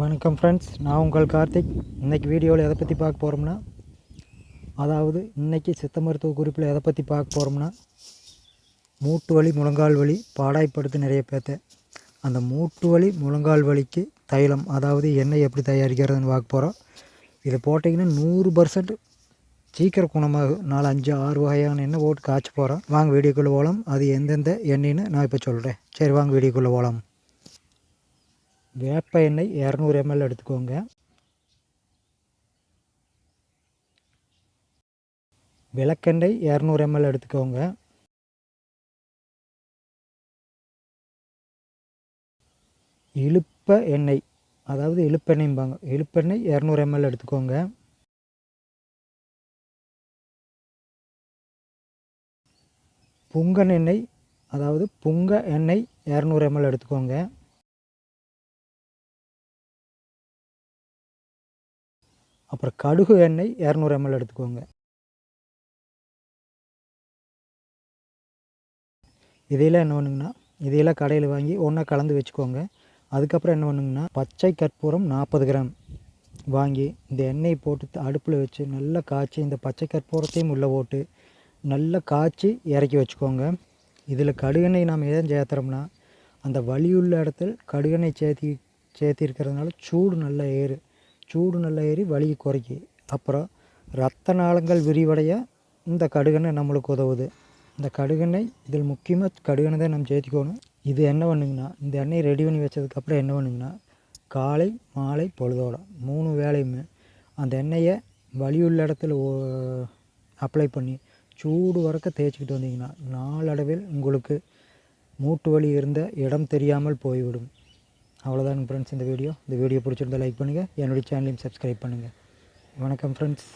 வணக்கம் ஃப்ரெண்ட்ஸ் நான் உங்கள் கார்த்திக். இன்றைக்கி வீடியோவில் எதை பற்றி பார்க்க போகிறோம்னா அதாவது இன்றைக்கி சித்த மருத்துவ குறிப்பில் எதை பற்றி பார்க்க போகிறோம்னா மூட்டு வலி முழங்கால் வலி பாடாய்ப்படுத்து நிறைய பேர்த்த. அந்த மூட்டு வலி முழங்கால் வலிக்கு தைலம் அதாவது எண்ணெய் எப்படி தயாரிக்கிறதுன்னு பார்க்க போகிறோம் இதை போட்டிங்கன்னா நூறு பர்சன்ட் சீக்கிரம் குணமாகும் நாலு அஞ்சு ஆறு வகையான எண்ணெய் போட்டு காய்ச்சி போகிறோம் வாங்க வீடியோக்குள்ளே போகலாம் அது எந்தெந்த எண்ணெய்னு நான் இப்போ சொல்கிறேன் சரி வாங்க வீடியோக்குள்ளே போகலாம் வேப்ப எண்ணெய் இரநூறு எம்எல் எடுத்துக்கோங்க. விளக்கெண்ணெய் இரநூறு எம்எல் எடுத்துக்கோங்க. இழுப்ப எண்ணெய் அதாவது இழுப்பெண்ணெய்ம்பாங்க. இழுப்பெண்ணெய் இரநூறு எம்எல் எடுத்துக்கோங்க. புங்கன் எண்ணெய் அதாவது புங்க எண்ணெய் இரநூறு எம்எல் எடுத்துக்கோங்க. அப்புறம் கடுகு எண்ணெய் இரநூறு எம்எல் எடுத்துக்கோங்க. இதையெல்லாம் என்ன பண்ணுங்கன்னா இதையெல்லாம் கடையில் வாங்கி ஒன்றா கலந்து வச்சுக்கோங்க. அதுக்கப்புறம் என்ன பண்ணுங்கன்னா பச்சை கற்பூரம் நாற்பது கிராம் வாங்கி இந்த எண்ணெயை போட்டு அடுப்பில் வச்சு நல்லா காய்ச்சி இந்த பச்சை கற்பூரத்தையும் உள்ளே போட்டு நல்லா காய்ச்சி இறக்கி வச்சுக்கோங்க. இதில் கடுகெண்ணெய் நாம் ஏன் சேர்த்துறோம்னா அந்த வலியுள்ள இடத்துல கடுகெண்ணெய் சேர்த்தி சேர்த்திருக்கிறதுனால சூடு நல்லா ஏறு. சூடு நல்லா ஏறி வலியை குறைக்கி. அப்புறம் ரத்த நாளங்கள் விரிவடைய இந்த கடுகெண்ணெய் நம்மளுக்கு உதவுது. இந்த கடுகெண்ணெய் இதில் முக்கியமாக கடுகெண்ணெய் தான் நம்ம சேர்த்துக்கணும். இது என்ன பண்ணுங்கன்னா இந்த எண்ணெய் ரெடி பண்ணி வச்சதுக்கப்புறம் என்ன பண்ணுங்கன்னா காலை மாலை பொழுதோட மூணு வேலையுமே அந்த எண்ணெயை வலியுள்ள இடத்துல அப்ளை பண்ணி சூடு வறக்க தேய்ச்சிக்கிட்டு வந்தீங்கன்னா நாளடைவில் உங்களுக்கு மூட்டு வலி இருந்த இடம் தெரியாமல் போய்விடும். அவ்வளோதான் ஃப்ரெண்ட்ஸ் இந்த வீடியோ இந்த வீடியோ பிடிச்சிருந்தா லைக் பண்ணுங்கள் என்னுடைய சேனலையும் சப்ஸ்கிரைப் பண்ணுங்கள் வணக்கம் ஃப்ரெண்ட்ஸ்